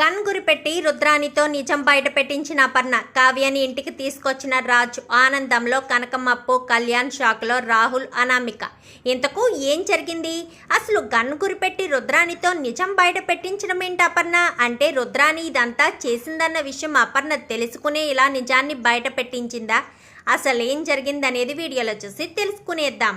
Gun గురిపెట్టి రుద్రానితో నిజం బయట పెట్టించిన అపర్ణ కావ్యని ఇంటికి తీసుకొచ్చిన రాజు ఆనందంలో కనకమప్పు కళ్యాణ్ షాక్లో రాహుల్ అనామిక. ఇంతకు ఏం జరిగింది? అసలు గన్ గురిపెట్టి రుద్రానితో నిజం బయట పెట్టించడం ఏంటి అపర్ణ? అంటే రుద్రాని ఇదంతా చేసిందన్న విషయం అపర్ణ తెలుసుకునే ఇలా నిజాన్ని బయట పెట్టించిందా? అసలు ఏం జరిగిందనేది వీడియోలో చూసి తెలుసుకునేద్దాం.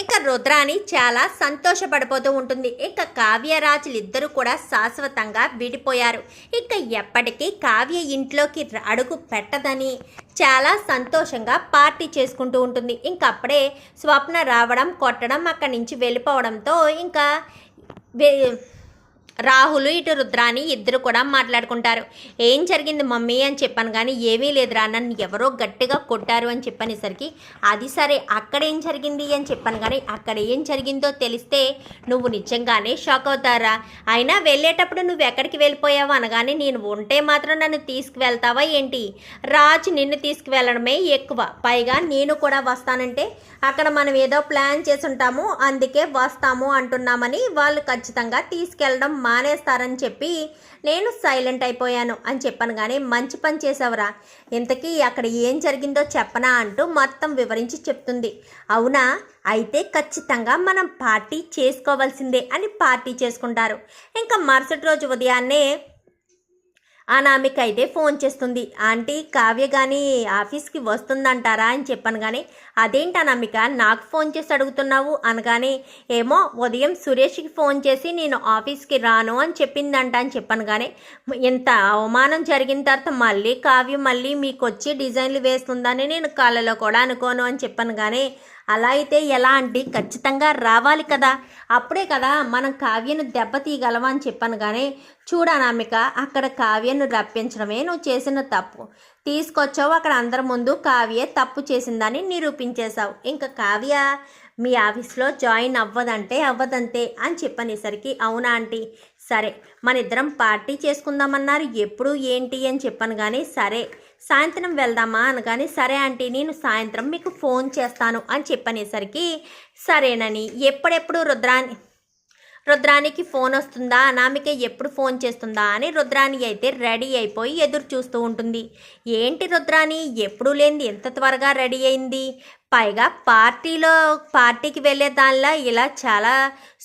ఇక రుద్రాణి చాలా సంతోషపడిపోతూ ఉంటుంది. ఇక కావ్యరాజులు ఇద్దరూ కూడా శాశ్వతంగా విడిపోయారు. ఇక ఎప్పటికీ కావ్య ఇంట్లోకి అడుగు పెట్టదని చాలా సంతోషంగా పార్టీ చేసుకుంటూ ఉంటుంది. ఇంక అప్పుడే స్వప్న రావడం కొట్టడం అక్కడి నుంచి వెళ్ళిపోవడంతో ఇంకా వే- రాహుల్ ఇటు రుద్రాని ఇద్దరు కూడా మాట్లాడుకుంటారు. ఏం జరిగింది మమ్మీ అని చెప్పాను కానీ ఏమీ లేదురా నన్ను ఎవరో గట్టిగా కొట్టారు అని చెప్పనేసరికి అది సరే అక్కడ ఏం జరిగింది అని చెప్పాను కానీ అక్కడ ఏం జరిగిందో తెలిస్తే నువ్వు నిజంగానే షాక్ అవుతారా? అయినా వెళ్ళేటప్పుడు నువ్వు ఎక్కడికి వెళ్ళిపోయావు అనగానే నేను ఉంటే మాత్రం నన్ను తీసుకువెళ్తావా ఏంటి? రాజు నిన్ను తీసుకువెళ్ళడమే ఎక్కువ. పైగా నేను కూడా వస్తానంటే అక్కడ మనం ఏదో ప్లాన్ చేసి ఉంటాము అందుకే వస్తాము అంటున్నామని వాళ్ళు ఖచ్చితంగా తీసుకెళ్ళడం మానేస్తారని చెప్పి నేను సైలెంట్ అయిపోయాను అని చెప్పాను కానీ మంచి పని చేసావురా ఇంతకీ అక్కడ ఏం జరిగిందో చెప్పనా అంటూ మొత్తం వివరించి చెప్తుంది. అవునా? అయితే ఖచ్చితంగా మనం పార్టీ చేసుకోవాల్సిందే అని పార్టీ చేసుకుంటారు. ఇంకా మరుసటి రోజు ఉదయాన్నే అనామిక అయితే ఫోన్ చేస్తుంది. ఆంటీ కావ్య కానీ ఆఫీస్కి వస్తుందంటారా అని చెప్పాను కానీ అదేంటి అనామిక నాకు ఫోన్ చేసి అడుగుతున్నావు అనగానే ఏమో ఉదయం సురేష్కి ఫోన్ చేసి నేను ఆఫీస్కి రాను అని చెప్పిందంట అని చెప్పాను కానీ ఇంత అవమానం జరిగిన తర్వాత మళ్ళీ కావ్యం మళ్ళీ మీకు వచ్చి డిజైన్లు వేస్తుందని నేను కళ్ళలో కూడా అనుకోను అని చెప్పాను కానీ అలా అయితే ఎలా అంటే ఖచ్చితంగా రావాలి కదా. అప్పుడే కదా మనం కావ్యను దెబ్బతీయగలమా అని చెప్పాను కానీ చూడనామిక అక్కడ కావ్యను రప్పించడమే నువ్వు చేసిన తప్పు. తీసుకొచ్చావు అక్కడ అందరి ముందు కావ్యే తప్పు చేసిందని చేశావు. ఇంకా కావ్య మీ ఆఫీస్లో జాయిన్ అవ్వదంటే అవ్వదంతే అని చెప్పనేసరికి అవునా ఆంటీ? సరే మన ఇద్దరం పార్టీ చేసుకుందామన్నారు. ఎప్పుడు ఏంటి అని చెప్పాను కానీ సరే సాయంత్రం వెళ్దామా అనగానే సరే ఆంటీ నేను సాయంత్రం మీకు ఫోన్ చేస్తాను అని చెప్పనేసరికి సరేనని ఎప్పుడెప్పుడు రుద్రాని రుద్రానికి ఫోన్ వస్తుందా? అనామిక ఎప్పుడు ఫోన్ చేస్తుందా? అని రుద్రాని అయితే రెడీ అయిపోయి ఎదురు చూస్తూ ఉంటుంది. ఏంటి రుద్రాని? ఎప్పుడు లేనిది ఎంత త్వరగా రెడీ అయింది? పైగా పార్టీలో పార్టీకి వెళ్ళే దానిలా ఇలా చాలా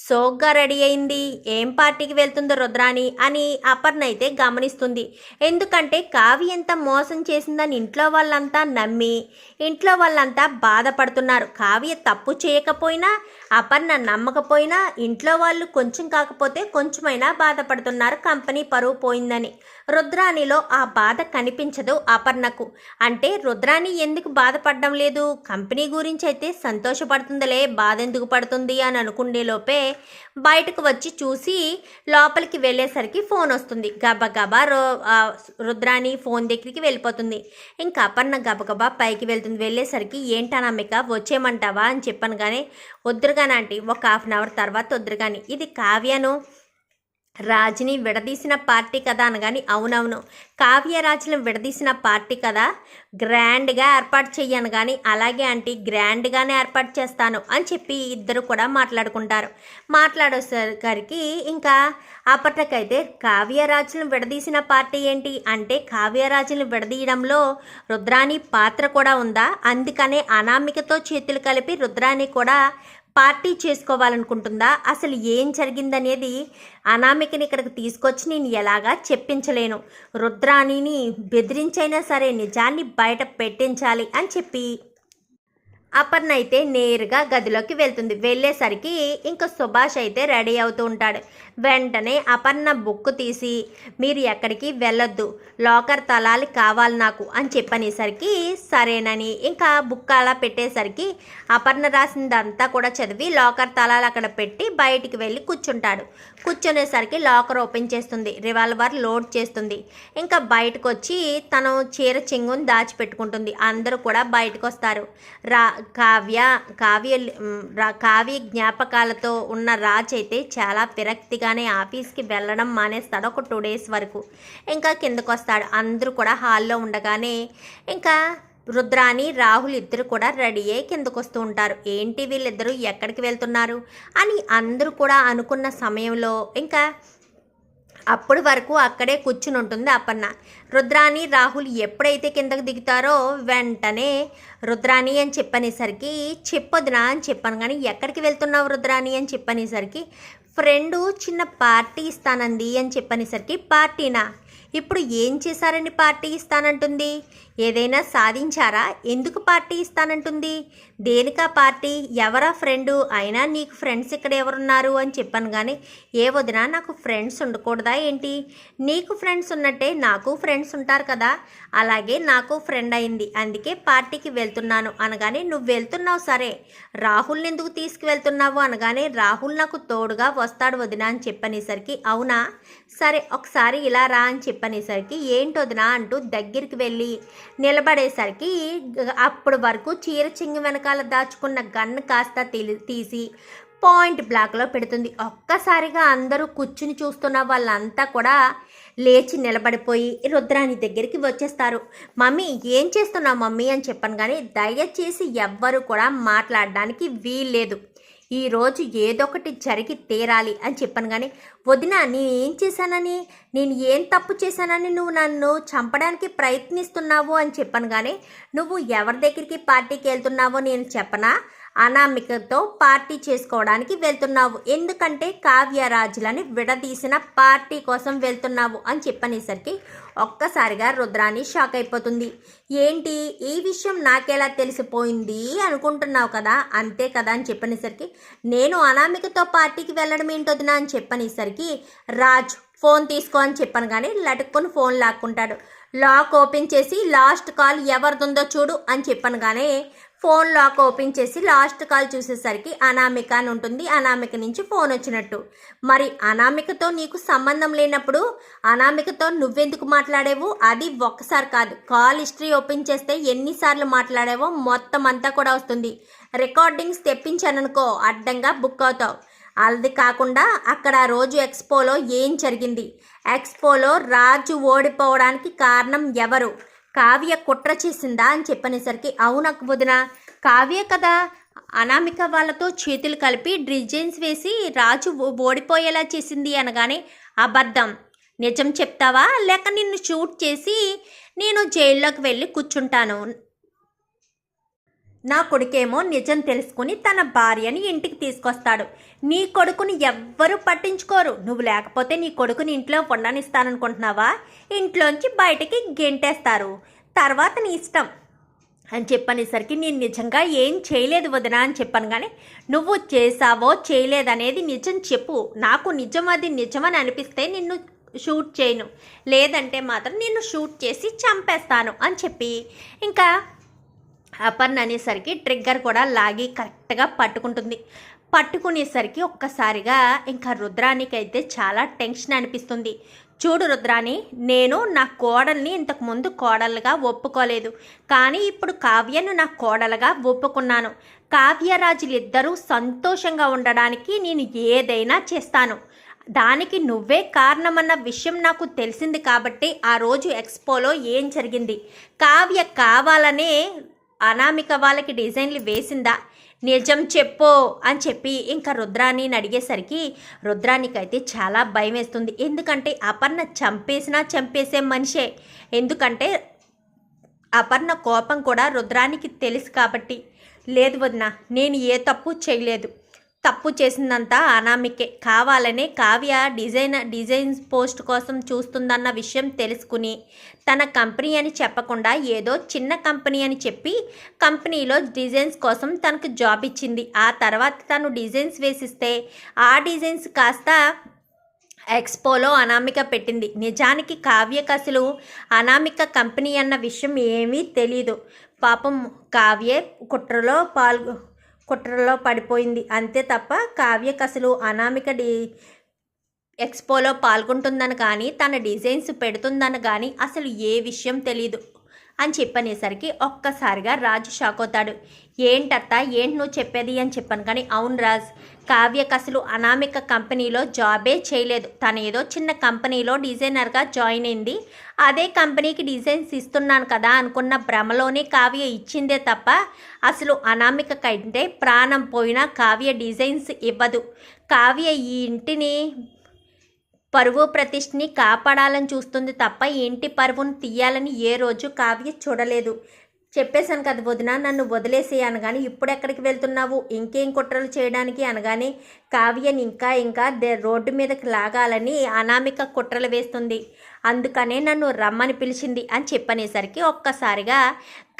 సోగ్గా రెడీ అయింది. ఏం పార్టీకి వెళ్తుందో రుద్రాని అని అపర్ణ అయితే గమనిస్తుంది. ఎందుకంటే కావి ఎంత మోసం చేసిందని ఇంట్లో వాళ్ళంతా నమ్మి ఇంట్లో వాళ్ళంతా బాధపడుతున్నారు. కావ్య తప్పు చేయకపోయినా అపర్ణ నమ్మకపోయినా ఇంట్లో వాళ్ళు కొంచెం కాకపోతే కొంచెమైనా బాధపడుతున్నారు. కంపెనీ పరువు పోయిందని. రుద్రాణిలో ఆ బాధ కనిపించదు అపర్ణకు. అంటే రుద్రాణి ఎందుకు బాధపడడం లేదు? కంపెనీ గురించి అయితే సంతోషపడుతుందిలే బాధ ఎందుకు పడుతుంది అని అనుకునే లోపే బయటకు వచ్చి చూసి లోపలికి వెళ్ళేసరికి ఫోన్ వస్తుంది. గబగబా రో రుద్రాణి ఫోన్ దగ్గరికి వెళ్ళిపోతుంది. ఇంకా అపర్ణ గబగబా పైకి వెళ్తుంది. వెళ్ళేసరికి ఏంటనమ్మిక వచ్చేయమంటావా? అని చెప్పాను కానీ వద్దురుగానంటే ఒక హాఫ్ అన్ అవర్ తర్వాత వద్దురుగాని ఇది కావ్యను రాజుని విడదీసిన పార్టీ కదా అనగాని అవునవును. కావ్యరాజులను విడదీసిన పార్టీ కదా గ్రాండ్గా ఏర్పాటు చేయను కానీ అలాగే ఆంటీ గ్రాండ్గానే ఏర్పాటు చేస్తాను అని చెప్పి ఇద్దరు కూడా మాట్లాడుకుంటారు. మాట్లాడేసరికి ఇంకా అప్పటికైతే కావ్యరాజులను విడదీసిన పార్టీ ఏంటి అంటే కావ్యరాజులను విడదీయడంలో రుద్రాణి పాత్ర కూడా ఉందా? అందుకనే అనామికతో చేతులు కలిపి రుద్రాణి కూడా పార్టీ చేసుకోవాలనుకుంటుందా? అసలు ఏం జరిగిందనేది అనామికని ఇక్కడికి తీసుకొచ్చి నేను ఎలాగా చెప్పించలేను. రుద్రాణిని బెదిరించైనా సరే నిజాన్ని బయట పెట్టించాలి అని చెప్పి అపర్ణ అయితే నేరుగా గదిలోకి వెళ్తుంది. వెళ్ళేసరికి ఇంకా సుభాష్ అయితే రెడీ అవుతూ ఉంటాడు. వెంటనే అపర్ణ బుక్ తీసి మీరు ఎక్కడికి వెళ్ళొద్దు లాకర్ తలాలు కావాలి నాకు అని చెప్పనేసరికి సరేనని ఇంకా బుక్ అలా పెట్టేసరికి అపర్ణ రాసిందంతా కూడా చదివి లాకర్ తలాలు అక్కడ పెట్టి బయటికి వెళ్ళి కూర్చుంటాడు. కూర్చునేసరికి లాకర్ ఓపెన్ చేస్తుంది రివాల్వర్ లోడ్ చేస్తుంది. ఇంకా బయటకు వచ్చి తను చీర చెంగుని దాచిపెట్టుకుంటుంది. అందరూ కూడా బయటకు వస్తారు రా కావ్య కావ్య రా- కావ్య జ్ఞాపకాలతో ఉన్న రాజ్ అయితే చాలా విరక్తిగా చేయగానే ఆఫీస్కి వెళ్ళడం మానేస్తాడు ఒక టూ డేస్ వరకు. ఇంకా కిందకు వస్తాడు అందరూ కూడా హాల్లో ఉండగానే ఇంకా రుద్రాని రాహుల్ ఇద్దరు కూడా రెడీ అయ్యి కిందకు వస్తూ ఉంటారు. ఏంటి వీళ్ళిద్దరూ? ఎక్కడికి వెళ్తున్నారు? అని అందరూ కూడా అనుకున్న సమయంలో ఇంకా అప్పటి వరకు అక్కడే కూర్చుని ఉంటుంది అపర్ణ రుద్రాని రాహుల్ ఎప్పుడైతే కిందకు దిగుతారో వెంటనే రుద్రాని అని చెప్పనేసరికి చెప్పొద్దునా? అని చెప్పాను. కానీ ఎక్కడికి వెళ్తున్నావు రుద్రాని? అని చెప్పనేసరికి ఫ్రెండు చిన్న పార్టీ ఇస్తానంది అని చెప్పనేసరికి పార్టీనా? ఇప్పుడు ఏం చేశారని పార్టీ ఇస్తానంటుంది? ఏదైనా సాధించారా? ఎందుకు పార్టీ ఇస్తానంటుంది? దేనికా పార్టీ? ఎవరా ఫ్రెండు? అయినా నీకు ఫ్రెండ్స్ ఇక్కడ ఎవరున్నారు అని చెప్పాను కానీ ఏ వదినా నాకు ఫ్రెండ్స్ ఉండకూడదా ఏంటి? నీకు ఫ్రెండ్స్ ఉన్నట్టే నాకు ఫ్రెండ్స్ ఉంటారు కదా? అలాగే నాకు ఫ్రెండ్ అయింది. అందుకే పార్టీకి వెళ్తున్నాను అనగానే నువ్వు వెళ్తున్నావు సరే. రాహుల్ని ఎందుకు తీసుకువెళ్తున్నావు అనగానే రాహుల్ నాకు తోడుగా వస్తాడు వదినా అని చెప్పనేసరికి అవునా? సరే ఒకసారి ఇలా రా అని చెప్పనేసరికి ఏంటోదినా వదినా అంటూ దగ్గరికి వెళ్ళి నిలబడేసరికి అప్పటి వరకు చీర చింగి వెనకాల దాచుకున్న గన్ను కాస్త తీ- తీసి పాయింట్ బ్లాక్లో పెడుతుంది. ఒక్కసారిగా అందరూ కూర్చుని చూస్తున్న వాళ్ళంతా కూడా లేచి నిలబడిపోయి రుద్రాని దగ్గరికి వచ్చేస్తారు. మమ్మీ ఏం చేస్తున్నావు మమ్మీ? అని చెప్పాను కానీ దయచేసి ఎవ్వరు కూడా మాట్లాడడానికి వీల్లేదు. ఈరోజు ఏదొకటి జరిగి తీరాలి అని చెప్పాను కానీ వదిన నేను ఏం చేశానని నేను ఏం తప్పు చేశానని నువ్వు నన్ను చంపడానికి ప్రయత్నిస్తున్నావు అని చెప్పాను కానీ నువ్వు ఎవరి దగ్గరికి పార్టీకి వెళ్తున్నావో నేను చెప్పనా? అనామికతో పార్టీ చేసుకోవడానికి వెళ్తున్నావు. ఎందుకంటే కావ్యరాజులని విడదీసిన పార్టీ కోసం వెళ్తున్నావు అని చెప్పనేసరికి ఒక్కసారిగా రుద్రాని షాక్ అయిపోతుంది. ఏంటి? ఈ విషయం నాకెలా తెలిసిపోయింది అనుకుంటున్నావు కదా? అంతే కదా అని చెప్పనేసరికి నేను అనామికతో పార్టీకి వెళ్ళడం ఏంటొదినా అని చెప్పనేసరికి రాజు ఫోన్ తీసుకో అని చెప్పాను కానీ లటుక్కుని ఫోన్ లాక్కుంటాడు. లాక్ ఓపెన్ చేసి లాస్ట్ కాల్ ఎవరిదుందో చూడు అని చెప్పాను కానీ ఫోన్ లాక్ ఓపెన్ చేసి లాస్ట్ కాల్ చూసేసరికి అనామిక అని ఉంటుంది. అనామిక నుంచి ఫోన్ వచ్చినట్టు. మరి అనామికతో నీకు సంబంధం లేనప్పుడు అనామికతో నువ్వెందుకు మాట్లాడేవు? అది ఒక్కసారి కాదు. కాల్ హిస్టరీ ఓపెన్ చేస్తే ఎన్నిసార్లు మాట్లాడావో మొత్తం అంతా కూడా వస్తుంది. రికార్డింగ్స్ తెప్పించాననుకో అడ్డంగా బుక్ అవుతావు. అది కాకుండా అక్కడ రోజు ఎక్స్పోలో ఏం జరిగింది? ఎక్స్పోలో రాజు ఓడిపోవడానికి కారణం ఎవరు? కావ్య కుట్ర చేసిందా అని చెప్పనేసరికి అవునకు వదిన. కావ్య కదా అనామిక వాళ్ళతో చేతులు కలిపి డిజైన్స్ వేసి రాజు ఓ- ఓడిపోయేలా చేసింది అనగానే అబద్ధం. నిజం చెప్తావా? లేక నిన్ను షూట్ చేసి నేను జైల్లోకి వెళ్ళి కూర్చుంటాను. నా కొడుకేమో నిజం తెలుసుకుని తన భార్యని ఇంటికి తీసుకొస్తాడు. నీ కొడుకుని ఎవ్వరూ పట్టించుకోరు. నువ్వు లేకపోతే నీ కొడుకుని ఇంట్లో ఉండనిస్తాననుకుంటున్నావా? ఇంట్లోంచి బయటకి గెంటేస్తారు. తర్వాత నీ ఇష్టం. అని చెప్పనేసరికి నేను నిజంగా ఏం చేయలేదు వదినా అని చెప్పాను కానీ నువ్వు చేసావో చేయలేదనేది నిజం చెప్పు. నాకు నిజం అది నిజమని అనిపిస్తే నిన్ను షూట్ చేయను. లేదంటే మాత్రం నిన్ను షూట్ చేసి చంపేస్తాను అని చెప్పి. ఇంకా అపర్ణ అనేసరికి ట్రిగ్గర్ కూడా లాగి కరెక్ట్గా పట్టుకుంటుంది. పట్టుకునేసరికి ఒక్కసారిగా ఇంకా రుద్రానికి అయితే చాలా టెన్షన్ అనిపిస్తుంది. చూడు రుద్రాని నేను నా కోడల్ని ఇంతకు ముందు కోడలుగా ఒప్పుకోలేదు. కానీ ఇప్పుడు కావ్యను నా కోడలుగా ఒప్పుకున్నాను. కావ్యరాజులిద్దరూ సంతోషంగా ఉండడానికి నేను ఏదైనా చేస్తాను. దానికి నువ్వే కారణమన్న విషయం నాకు తెలిసింది కాబట్టి ఆ రోజు ఎక్స్పోలో ఏం జరిగింది? కావ్య కావాలనే అనామిక వాళ్ళకి డిజైన్లు వేసిందా? నిజం చెప్పు అని చెప్పి ఇంకా రుద్రాని అడిగేసరికి రుద్రానికైతే చాలా భయం వేస్తుంది ఎందుకంటే అపర్ణ చంపేసినా చంపేసే మనిషే. ఎందుకంటే అపర్ణ కోపం కూడా రుద్రానికి తెలుసు కాబట్టి. లేదు వదిన నేను ఏ తప్పు చేయలేదు. తప్పు చేసిందంతా అనామికే. కావాలనే కావ్య డిజైన్ డిజైన్స్ పోస్ట్ కోసం చూస్తుందన్న విషయం తెలుసుకుని తన కంపెనీ అని చెప్పకుండా ఏదో చిన్న కంపెనీ అని చెప్పి కంపెనీలో డిజైన్స్ కోసం తనకు జాబ్ ఇచ్చింది. ఆ తర్వాత తను డిజైన్స్ వేసిస్తే ఆ డిజైన్స్ కాస్త ఎక్స్పోలో అనామిక పెట్టింది. నిజానికి కావ్యకు అసలు అనామిక కంపెనీ అన్న విషయం ఏమీ తెలీదు. పాపం కావ్యే కుట్రలో పాల్గొ కుట్రలో పడిపోయింది. అంతే తప్ప కావ్యకు అసలు అనామిక డీ ఎక్స్పోలో పాల్గొంటుందని కానీ తన డిజైన్స్ పెడుతుందని కానీ అసలు ఏ విషయం తెలీదు అని చెప్పనేసరికి ఒక్కసారిగా రాజు షాక్ అవుతాడు. ఏంటత్తా? ఏంటి నువ్వు చెప్పేది? అని చెప్పాను కానీ అవును రాజ్ కావ్యకు అనామిక కంపెనీలో జాబే చేయలేదు. తను ఏదో చిన్న కంపెనీలో డిజైనర్గా జాయిన్ అయింది. అదే కంపెనీకి డిజైన్స్ ఇస్తున్నాను కదా అనుకున్న భ్రమలోనే కావ్య ఇచ్చిందే తప్ప అసలు అనామిక కంటే ప్రాణం పోయినా కావ్య డిజైన్స్ ఇవ్వదు. కావ్య ఈ ఇంటిని పరువు ప్రతిష్ఠని కాపాడాలని చూస్తుంది తప్ప ఇంటి పరువును తీయాలని ఏ రోజు కావ్య చూడలేదు. చెప్పేశాను కదా వదిన నన్ను వదిలేసి అనగాని ఇప్పుడు ఎక్కడికి వెళ్తున్నావు? ఇంకేం కుట్రలు చేయడానికి అనగానే కావ్యని ఇంకా ఇంకా దే- రోడ్డు మీదకి లాగాలని అనామిక కుట్రలు వేస్తుంది. అందుకనే నన్ను రమ్మని పిలిచింది అని చెప్పనేసరికి ఒక్కసారిగా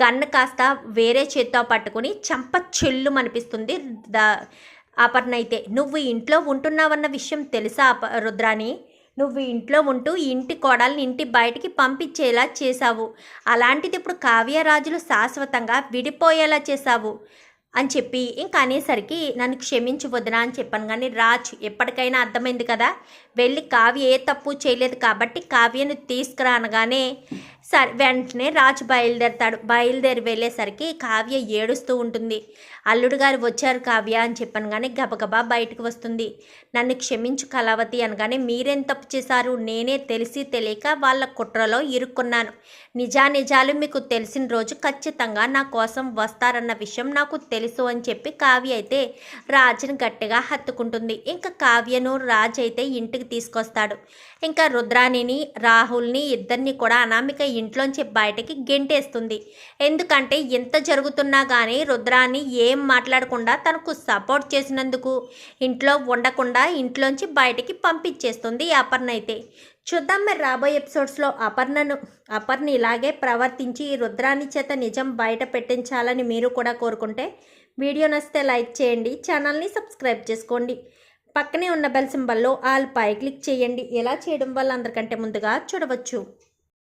గన్ను కాస్త వేరే చేత్తో పట్టుకుని చంప చెల్లు అనిపిస్తుంది ద అపర్ణ అయితే నువ్వు ఇంట్లో ఉంటున్నావన్న విషయం తెలుసా అప రుద్రాని నువ్వు ఇంట్లో ఉంటూ ఇంటి కోడల్ని ఇంటి బయటికి పంపించేలా చేశావు. అలాంటిది ఇప్పుడు కావ్యరాజులు శాశ్వతంగా విడిపోయేలా చేశావు అని చెప్పి ఇంకా అనేసరికి నన్ను క్షమించు వదినా అని చెప్పాను. కానీ రాజ్ ఎప్పటికైనా అర్థమైంది కదా వెళ్ళి కావ్య ఏ తప్పు చేయలేదు కాబట్టి కావ్యను తీసుకురా అనగానే సరే వెంటనే రాజు బయలుదేరతాడు. బయలుదేరి వెళ్ళేసరికి కావ్య ఏడుస్తూ ఉంటుంది. అల్లుడు గారు వచ్చారు కావ్య అని చెప్పాను గబగబా బయటకు వస్తుంది. నన్ను క్షమించు కళావతి అనగానే మీరేం తప్పు చేశారు? నేనే తెలిసి తెలియక వాళ్ళ కుట్రలో ఇరుక్కున్నాను. నిజానిజాలు మీకు తెలిసిన రోజు ఖచ్చితంగా నా కోసం వస్తారన్న విషయం నాకు తెలుసు అని చెప్పి కావ్య అయితే రాజుని గట్టిగా హత్తుకుంటుంది. ఇంకా కావ్యను రాజ్ అయితే ఇంటికి తీసుకొస్తాడు. ఇంకా రుద్రాణిని రాహుల్ని ఇద్దరిని కూడా అనామిక ఇంట్లోంచి బయటకి గెంటేస్తుంది. ఎందుకంటే ఎంత జరుగుతున్నా కానీ రుద్రాణి ఏ మాట్లాడకుండా తనకు సపోర్ట్ చేసినందుకు ఇంట్లో ఉండకుండా ఇంట్లోంచి బయటికి పంపించేస్తుంది అపర్ణ అయితే. చూద్దాం మరి రాబోయే ఎపిసోడ్స్లో అపర్ణను అపర్ణ ఇలాగే ప్రవర్తించి రుద్రాని చేత నిజం బయట పెట్టించాలని మీరు కూడా కోరుకుంటే వీడియో నచ్చితే లైక్ చేయండి ఛానల్ని సబ్స్క్రైబ్ చేసుకోండి. పక్కనే ఉన్న బెల్ సింబల్లో ఆల్ పై క్లిక్ చేయండి. ఎలా చేయడం వల్ల అందరికంటే ముందుగా చూడవచ్చు.